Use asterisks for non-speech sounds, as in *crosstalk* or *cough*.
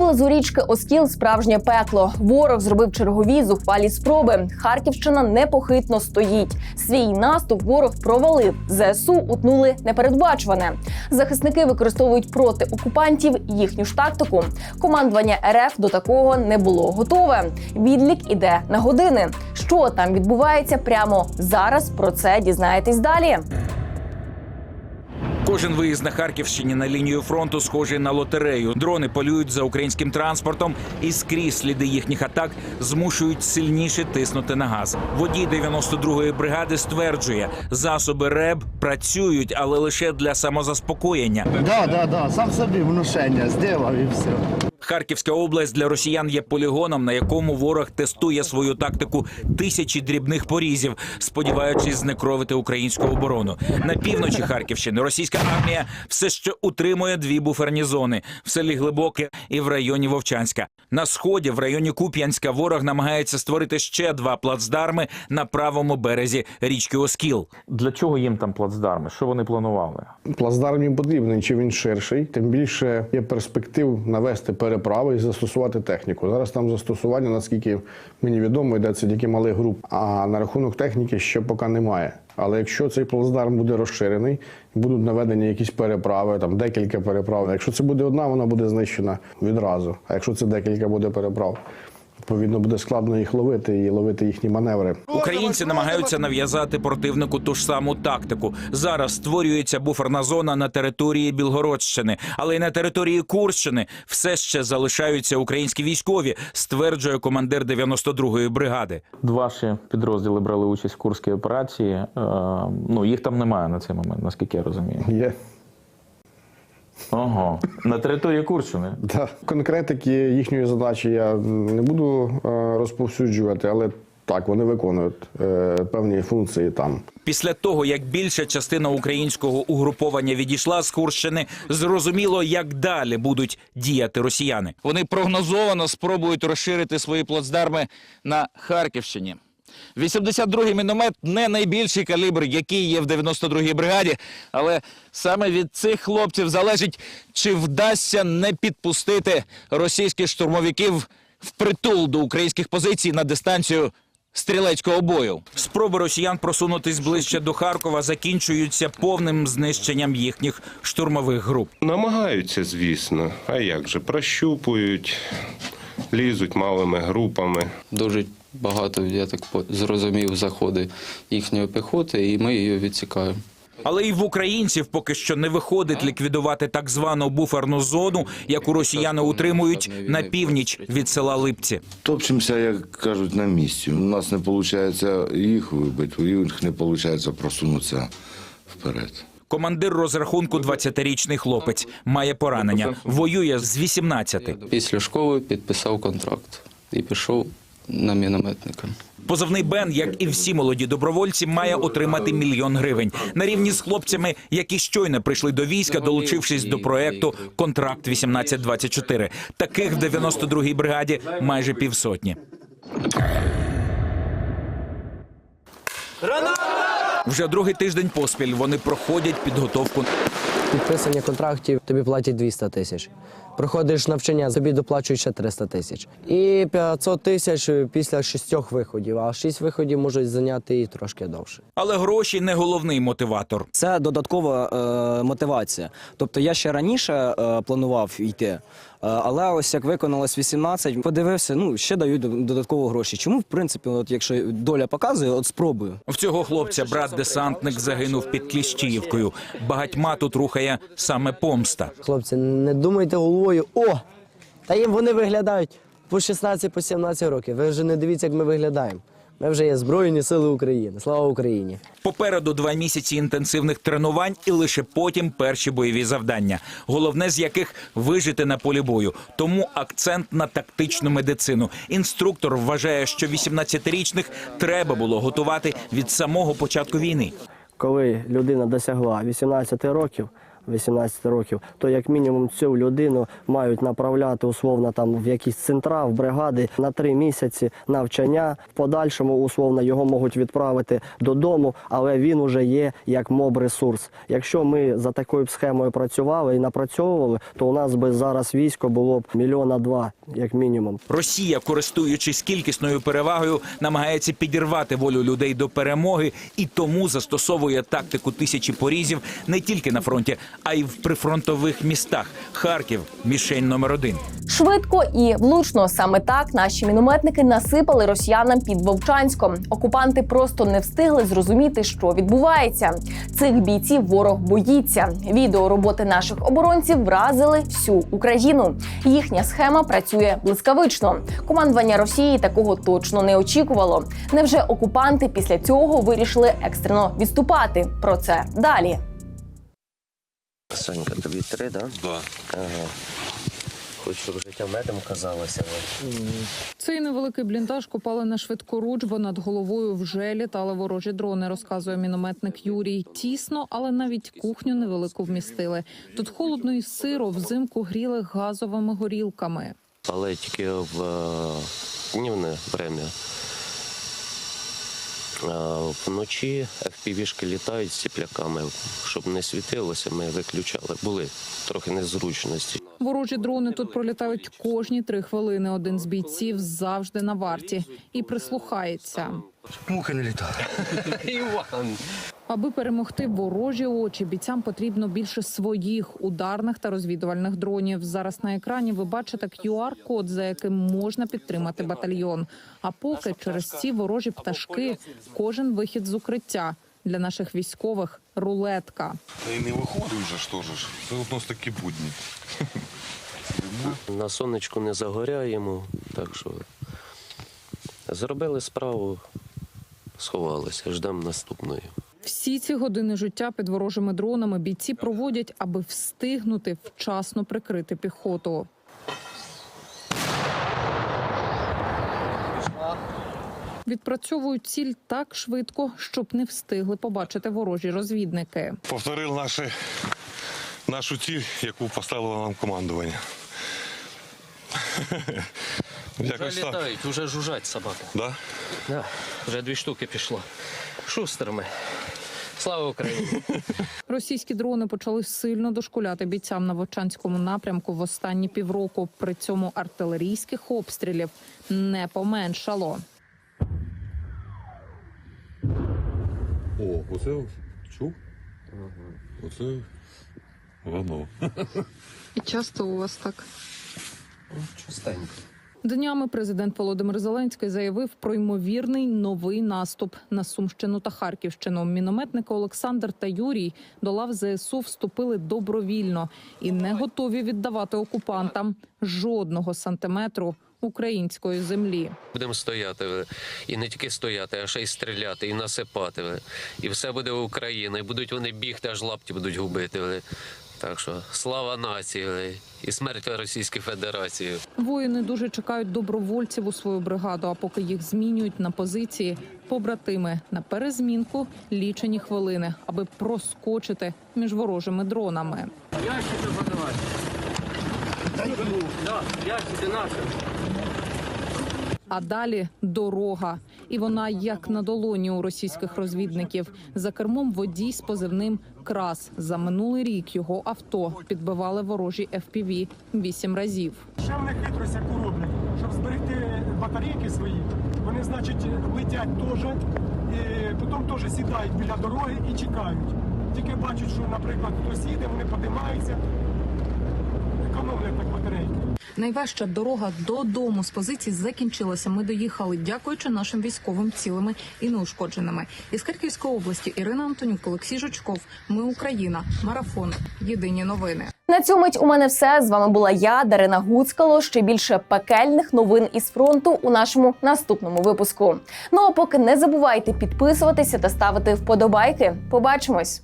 Поблизу річки Оскіл справжнє пекло. Ворог зробив чергові зухвалі спроби. Харківщина непохитно стоїть. Свій наступ ворог провалив. ЗСУ утнули непередбачуване. Захисники використовують проти окупантів їхню ж тактику. Командування РФ до такого не було готове. Відлік іде на години. Що там відбувається прямо зараз? Про це дізнаєтесь далі. Кожен виїзд на Харківщині на лінію фронту схожий на лотерею. Дрони полюють за українським транспортом, і скрізь сліди їхніх атак змушують сильніше тиснути на газ. Водій 92-ї бригади стверджує, засоби РЕБ працюють, але лише для самозаспокоєння. Да, да, да, сам собі внушення зробив і все. Харківська область для росіян є полігоном, на якому ворог тестує свою тактику тисячі дрібних порізів, сподіваючись знекровити українську оборону. На півночі Харківщини російська армія все ще утримує дві буферні зони в селі Глибоке і в районі Вовчанська. На сході, в районі Куп'янська, ворог намагається створити ще два плацдарми на правому березі річки Оскіл. Для чого їм там плацдарми? Що вони планували? Плацдарм їм потрібний, чи він ширший. Тим більше є перспектив навести переправи і застосувати техніку. Зараз там застосування, наскільки мені відомо, йдеться тільки малих груп. А на рахунок техніки ще поки немає. Але якщо цей плацдарм буде розширений, будуть наведені якісь переправи, там декілька переправ. Якщо це буде одна, вона буде знищена відразу. А якщо це декілька буде переправ, відповідно буде складно їх ловити і ловити їхні маневри. Українці намагаються нав'язати противнику ту ж саму тактику. Зараз створюється буферна зона на території Білгородщини, але й на території Курщини все ще залишаються українські військові, стверджує командир 92-ї бригади. Два ще підрозділи брали участь в Курській операції. Е, ну, їх там немає на цей момент, наскільки я розумію. Є Ага. На території Курщини. Да. Конкретики їхньої задачі я не буду е, розповсюджувати, але так, вони виконують е, певні функції там. Після того, як більша частина українського угруповання відійшла з Курщини, зрозуміло, як далі будуть діяти росіяни. Вони прогнозовано спробують розширити свої плацдарми на Харківщині. 82-й міномет не найбільший калібр, який є в 92-й бригаді, але саме від цих хлопців залежить, чи вдасться не підпустити російських штурмовиків впритул до українських позицій на дистанцію стрілецького бою. Спроби росіян просунутись ближче до Харкова закінчуються повним знищенням їхніх штурмових груп. Намагаються, звісно. А як же? Прощупують, лізуть малими групами. Дуже багато, я так по- зрозумів, заходить їхньої піхоти, і ми її відсікаємо. Але і в українців поки що не виходить ліквідувати так звану буферну зону, яку росіяни утримують на північ від села Липці. Топчемося, як кажуть, на місці. У нас не виходить їх вибити, у них не виходить просунутися вперед. Командир розрахунку 20-річний хлопець має поранення. Воює з 18. Після школи підписав контракт і пішов на мінометника. Позивний Бен, як і всі молоді добровольці, має отримати мільйон гривень на рівні з хлопцями, які щойно прийшли до війська, долучившись до проекту Контракт 1824 Таких в 92-й бригаді майже півсотні. Вже другий тиждень поспіль вони проходять підготовку Підписання контрактів тобі платять 200 тисяч. Проходиш навчання, тобі доплачують ще 300 тисяч. І 500 тисяч після шістьох виходів, а шість виходів можуть зайняти і трошки довше. Але гроші не головний мотиватор. Це додаткова е, мотивація. Тобто я ще раніше е, планував йти, але ось як виконалось 18, подивився, ну ще дають дод- додатково гроші. Чому, в принципі, от якщо доля показує, от спробую. В цього хлопця брат-десантник загинув під Кліщіївкою. Багатьма тут рухає саме помста. Хлопці, не думайте головою, о! Та їм вони виглядають по 16 по 17 років. Ви вже не дивіться, як ми виглядаємо. Ми вже є Збройні Сили України. Слава Україні! Попереду два місяці інтенсивних тренувань і лише потім перші бойові завдання. Головне з яких вижити на полі бою. Тому акцент на тактичну медицину. Інструктор вважає, що 18-річних треба було готувати від самого початку війни. Коли людина досягла 18 років, 18 років, то як мінімум цю людину мають направляти условно там в якісь центра, в бригади на три місяці навчання. В подальшому условно його можуть відправити додому, але він уже є як моб-ресурс. Якщо ми за такою схемою працювали і напрацьовували, то у нас би зараз військо було б мільйона два, як мінімум. Росія, користуючись кількісною перевагою, намагається підірвати волю людей до перемоги і тому застосовує тактику тисячі порізів не тільки на фронті, а й в прифронтових містах. Харків мішень номер один. Швидко і влучно саме так наші мінометники насипали росіянам під Вовчанськом. Окупанти просто не встигли зрозуміти, що відбувається. Цих бійців ворог боїться. Відео роботи наших оборонців вразили всю Україну. Їхня схема працює блискавично. Командування Росії такого точно не очікувало. Невже окупанти після цього вирішили екстрено відступати? Про це далі. Санька, тобі три, да? Да. Ага. Хоч щоб життя медом казалося. але Цей невеликий бліндаж копали на швидкоруч, бо над головою вже літали ворожі дрони, розказує мінометник Юрій. Тісно, але навіть кухню невелику вмістили. Тут холодно і сиро, взимку гріли газовими горілками. Але тільки в е, днівне время. Вночі FPV-шки літають з тепляками. Щоб не світилося, ми виключали. Були трохи незручності. Ворожі дрони тут пролітають кожні три хвилини. Один з бійців завжди на варті і прислухається. Муха не. Іван. *laughs* Аби перемогти ворожі очі, бійцям потрібно більше своїх ударних та розвідувальних дронів. Зараз на екрані ви бачите QR-код, за яким можна підтримати батальйон. А поки через ці ворожі пташки кожен вихід з укриття для наших військових рулетка. Та й не виходить вже, що ж. Це у нас такі будні. На сонечку не загоряємо, так що зробили справу, сховалися, ждемо наступної. Всі ці години життя під ворожими дронами бійці проводять, аби встигнути вчасно прикрити піхоту. Відпрацьовують ціль так швидко, щоб не встигли побачити ворожі розвідники. Повторив наші, нашу ціль, яку поставило нам командування. *laughs* Якось Вже так. літають, вже жужжать собаки. Да? Да, вже дві штуки пішло. Шустерами. Слава Україні! Російські дрони почали сильно дошкуляти бійцям на Вовчанському напрямку в останні півроку. При цьому артилерійських обстрілів не поменшало. О, оце чув? Оце воно. І часто у вас так. Частенько. Днями президент Володимир Зеленський заявив про ймовірний новий наступ на Сумщину та Харківщину. Мінометники Олександр та Юрій до лав ЗСУ вступили добровільно і не готові віддавати окупантам жодного сантиметру української землі. Будемо стояти і не тільки стояти, а ще й стріляти, і насипати. І все буде Україна. І будуть вони бігти, аж лапті будуть губити. Так що слава нації і смерть Російської Федерації. Воїни дуже чекають добровольців у свою бригаду. А поки їх змінюють на позиції побратими на перезмінку лічені хвилини, аби проскочити між ворожими дронами. А далі дорога, і вона як на долоні у російських розвідників. За кермом водій з позивним Крас. За минулий рік його авто підбивали ворожі FPV вісім разів. Ще в них хитрость яку роблять, щоб зберегти батарейки свої, вони, значить, летять теж, і потім теж сідають біля дороги і чекають. Тільки бачать, що, наприклад, хтось їде, вони підіймаються, економлять так батарейки. Найважча дорога додому з позицій закінчилася. Ми доїхали, дякуючи нашим військовим цілими і неушкодженими. Із Харківської області Ірина Антонюк, Олексій Жучков. Ми Україна. Марафон. Єдині новини. На цю мить у мене все. З вами була я, Дарина Гуцкало. Ще більше пекельних новин із фронту у нашому наступному випуску. Ну а поки не забувайте підписуватися та ставити вподобайки. Побачимось.